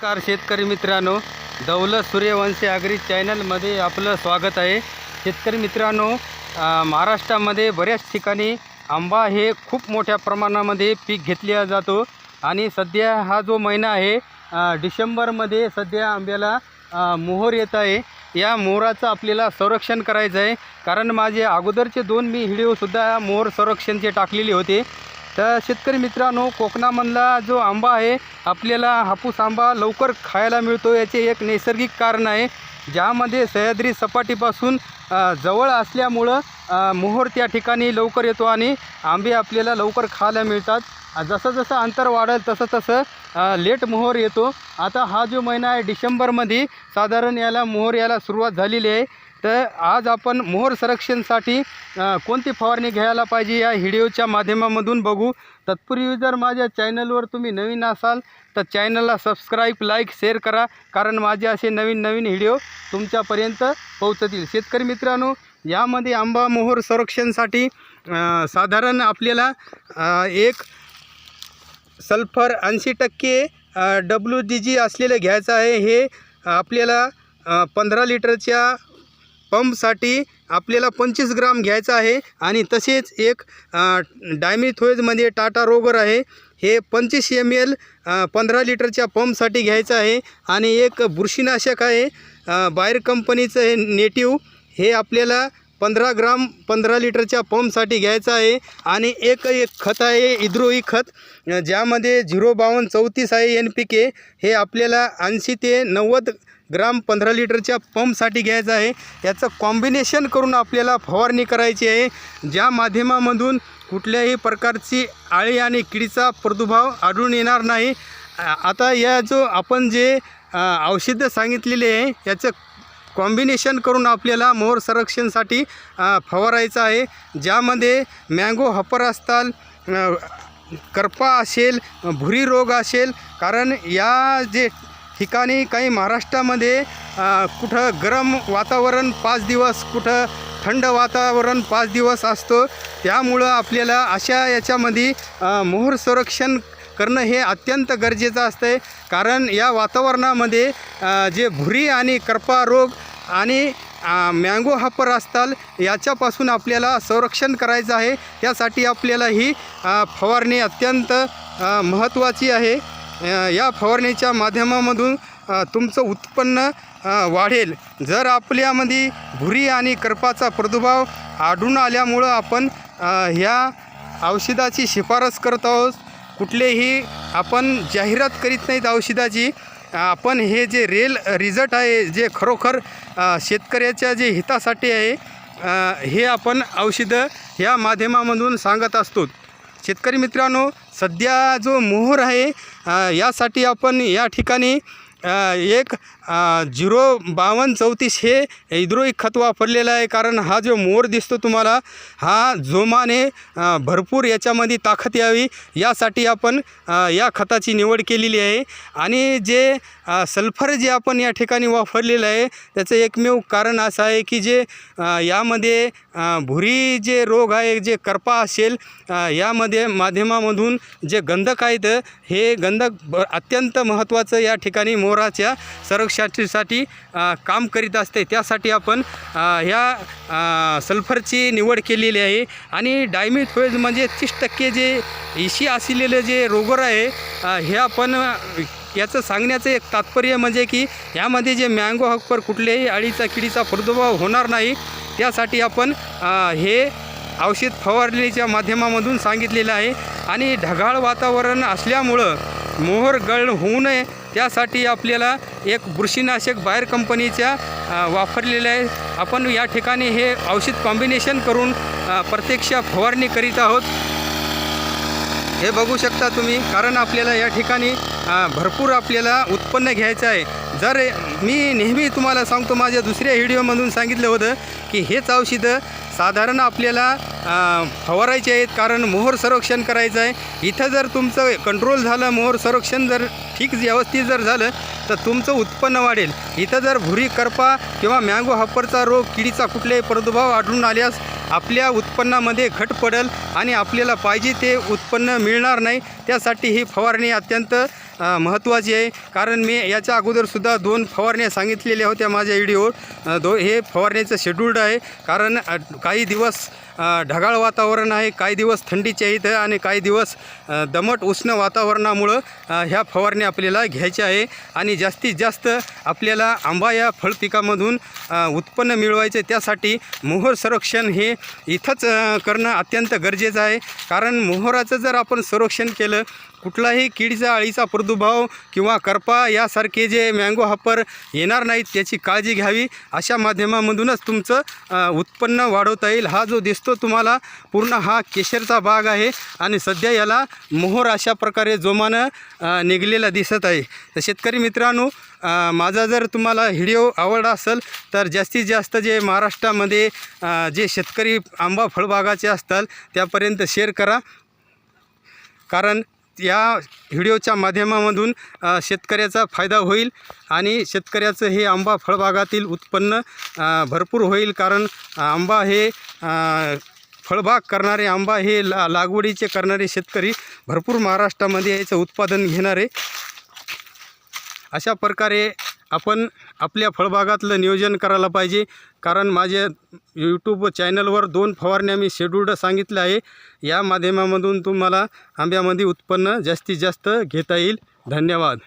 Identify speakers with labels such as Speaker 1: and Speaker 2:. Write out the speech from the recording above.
Speaker 1: नमस्कार शेतकरी मित्रांनो दौलत सूर्यवंशी आगरी चॅनलमध्ये आपलं स्वागत आहे. शेतकरी मित्रांनो महाराष्ट्रामध्ये बऱ्याच ठिकाणी आंबा हे खूप मोठ्या प्रमाणामध्ये पीक घेतला जातो. आणि सध्या हा जो महिना आहे डिसेंबरमध्ये सध्या आंब्याला मोहर येत आहे. या मोहराचं आपल्याला संरक्षण करायचं आहे कारण माझे अगोदरचे दोन मी व्हिडिओसुद्धा मोहर संरक्षणचे टाकलेले होते. तर शेतकरी मित्रांनो कोकणामधला जो आंबा आहे आपल्याला हापूस आंबा लवकर खायला मिळतो. याचे एक नैसर्गिक कारण आहे ज्यामध्ये सह्याद्री सपाटीपासून जवळ असल्यामुळं मोहर त्या ठिकाणी लवकर येतो आणि आंबे आपल्याला लवकर खायला मिळतात. जसं जसं अंतर वाढेल तसं तसं लेट मोहर येतो. आता हा जो महिना आहे डिसेंबरमध्ये साधारण याला मोहर यायला सुरुवात झालेली आहे. तर आज आपण मोहर संरक्षणसाठी कोणती फवारणी घ्यायला पाहिजे या व्हिडिओच्या माध्यमामधून बघू. तत्पूर्वी जर माझ्या चॅनलवर तुम्ही नवीन असाल तर चॅनलला सबस्क्राईब लाईक शेअर करा. कारण माझे असे नवीन नवीन व्हिडिओ तुमच्यापर्यंत पोहोचतील. शेतकरी मित्रांनो यामध्ये आंबा मोहर संरक्षणसाठी साधारण आपल्याला एक सल्फर ऐंशी टक्के डब्ल्यू डी जी असलेलं घ्यायचं आहे. हे आपल्याला पंधरा लिटरच्या पंपसाठी आपल्याला पंचवीस ग्राम घ्यायचं आहे. आणि तसेच एक डायमिथोएजमध्ये टाटा रोगर आहे. हे पंचवीस एम एल पंधरा लिटरच्या पंपसाठी घ्यायचं आहे. आणि एक बुरशीनाशक आहे. बाहेर कंपनीचं हे नेटिव हे आपल्याला पंधरा ग्राम पंधरा लिटरच्या पंपसाठी घ्यायचं आहे. आणि एक एक खत आहे इद्रोही खत. ज्यामध्ये झिरो बावन्न चौतीस आहे एन पी के हे आपल्याला ऐंशी ते नव्वद ग्राम पंधरा लिटरच्या पंपसाठी घ्यायचं आहे. याचं कॉम्बिनेशन करून आपल्याला फवारणी करायची आहे. ज्या माध्यमामधून कुठल्याही प्रकारची आळी आणि किडीचा प्रादुर्भाव आढळून येणार नाही. आता या जो आपण जे औषध औषधं सांगितलेले आहे याचं कॉम्बिनेशन करून आपल्याला मोर संरक्षणसाठी फवारायचं आहे. ज्यामध्ये मँगो हपर असताल करपा असेल भुरी रोग असेल कारण या जे ठिकाणी काही महाराष्ट्रामध्ये कुठं गरम वातावरण पाच दिवस कुठं थंड वातावरण पाच दिवस असतो. त्यामुळं आपल्याला अशा याच्यामध्ये मोहर संरक्षण करणं हे अत्यंत गरजेचं असतं कारण या वातावरणामध्ये जे भुरी आणि कर्पा रोग आणि मँगो हापर असतात याच्यापासून आपल्याला संरक्षण करायचं आहे. त्यासाठी आपल्याला ही फवारणी अत्यंत महत्त्वाची आहे. या फवारणीच्या माध्यमामधून तुमचं उत्पन्न वाढेल. जर आपल्यामध्ये भुरी आणि करपाचा प्रादुर्भाव आढळून आल्यामुळं आपण ह्या औषधाची शिफारस करत आहोत. कुठलेही आपण जाहिरात करीत नाहीत औषधाची. आपण हे जे रेल रिझल्ट आहे जे खरोखर शेतकऱ्याच्या जे हितासाठी आहे हे आपण औषधं ह्या माध्यमामधून सांगत असतो. शेतकरी मित्रांनो सध्या जो मोहर आहे यासाठी आपण या ठिकाणी एक झिरो बावन्न चौतीस हे इद्रोई खत वापरलेलं आहे. कारण हा जो मोर दिसतो तुम्हाला हा जोमाने भरपूर याच्यामध्ये ताकद यावी. यासाठी आपण या खताची निवड केलेली आहे. आणि जे सल्फर जे आपण या ठिकाणी वापरलेलं आहे त्याचं एकमेव कारण असं आहे की जे यामध्ये भुरी जे रोग आहे जे करपा असेल यामध्ये माध्यमामधून जे गंधक आहेत हे गंधक ब अत्यंत महत्त्वाचं या ठिकाणी मोराच्या संरक्षणासाठी काम करीत असते. त्यासाठी आपण ह्या सल्फरची निवड केलेली आहे. आणि डायमिथोएज म्हणजे तीस टक्के जे इशी असलेलं जे रोगर आहे हे आपण याचं सांगण्याचं एक तात्पर्य म्हणजे की यामध्ये जे मँगो हक्पर कुठल्याही अळीचा किडीचा प्रादुर्भाव होणार नाही. त्यासाठी आपण हे औषध फवारणीच्या माध्यमामधून सांगितलेलं आहे. आणि ढगाळ वातावरण असल्यामुळं मोहर गळ होऊ नये. त्यासाठी आपल्याला एक बुरशीनाशक बाहेर कंपनीच्या वापरलेलं आहे. आपण या ठिकाणी हे औषध कॉम्बिनेशन करून प्रत्यक्ष फवारणी करीत आहोत. हे बघू शकता तुम्ही कारण आपल्याला या ठिकाणी भरपूर आपल्याला उत्पन्न घ्यायचं आहे. जर मी नेहमी तुम्हाला सांगतो माझ्या दुसऱ्या व्हिडिओमधून सांगितलं होतं की हेच औषधं साधारण आपल्याला फवारायचे आहेत कारण मोहर संरक्षण करायचं आहे. इथं जर तुमचं कंट्रोल झालं मोहर संरक्षण जर ठीक व्यवस्थित जर झालं तर तुमचं उत्पन्न वाढेल. इथं जर भुरी करपा किंवा मँगो हप्परचा रोग किडीचा कुठलाही प्रादुर्भाव आढळून आल्यास आपल्या उत्पन्नामध्ये घट पडेल आणि आपल्याला पाहिजे ते उत्पन्न मिळणार नाही. त्यासाठी ही फवारणी अत्यंत महत्त्वाची आहे. कारण मी याच्या अगोदरसुद्धा दोन फवारण्या सांगितलेल्या होत्या माझ्या व्हिडिओवर. दो हे फवारण्याचं शेड्यूल्ड आहे. कारण काही दिवस ढगाळ वातावरण आहे काही दिवस थंडीच्या इथं आणि काही दिवस दमट उष्ण वातावरणामुळं ह्या फवारण्या आपल्याला घ्यायच्या आहे. आणि जास्तीत जास्त आपल्याला आंबा या फळपिकामधून उत्पन्न मिळवायचे त्यासाठी मोहर संरक्षण हे इथंच करणं अत्यंत गरजेचं आहे. कारण मोहराचं जर आपण संरक्षण केलं कुठलाही किडीचा अळीचा प्रादुर्भाव किंवा करपा यासारखे जे मँगो हापर येणार नाहीत त्याची काळजी घ्यावी. अशा माध्यमामधूनच तुमचं उत्पन्न वाढवता येईल. हा जो दिसतो तुम्हाला पूर्ण हा केशरचा बाग आहे आणि सध्या याला मोहर अशा प्रकारे जोमानं निघलेला दिसत आहे. तर शेतकरी मित्रांनो माझा जर तुम्हाला व्हिडिओ आवडला असेल तर जास्तीत जास्त जे महाराष्ट्रामध्ये जे शेतकरी आंबा फळबागाचे असतात त्यापर्यंत शेअर करा. कारण या व्हिडिओच्या माध्यमामधून शेतकऱ्याचा फायदा होईल आणि शेतकऱ्याचं हे आंबा फळबागातील उत्पन्न भरपूर होईल कारण आंबा हे फळबाग करणारे आंबा हे ला लागवडीचे करणारे शेतकरी भरपूर महाराष्ट्रामध्ये याचं उत्पादन घेणारे. अशा प्रकारे आपण आपल्या फळबागातलं नियोजन करायला पाहिजे. कारण माझ्या यूट्यूब चॅनलवर दोन फवारण्या मी शेड्यूल्ड सांगितलं आहे. या माध्यमामधून तुम्हाला आंब्यामध्ये उत्पन्न जास्तीत जास्त घेता येईल. धन्यवाद.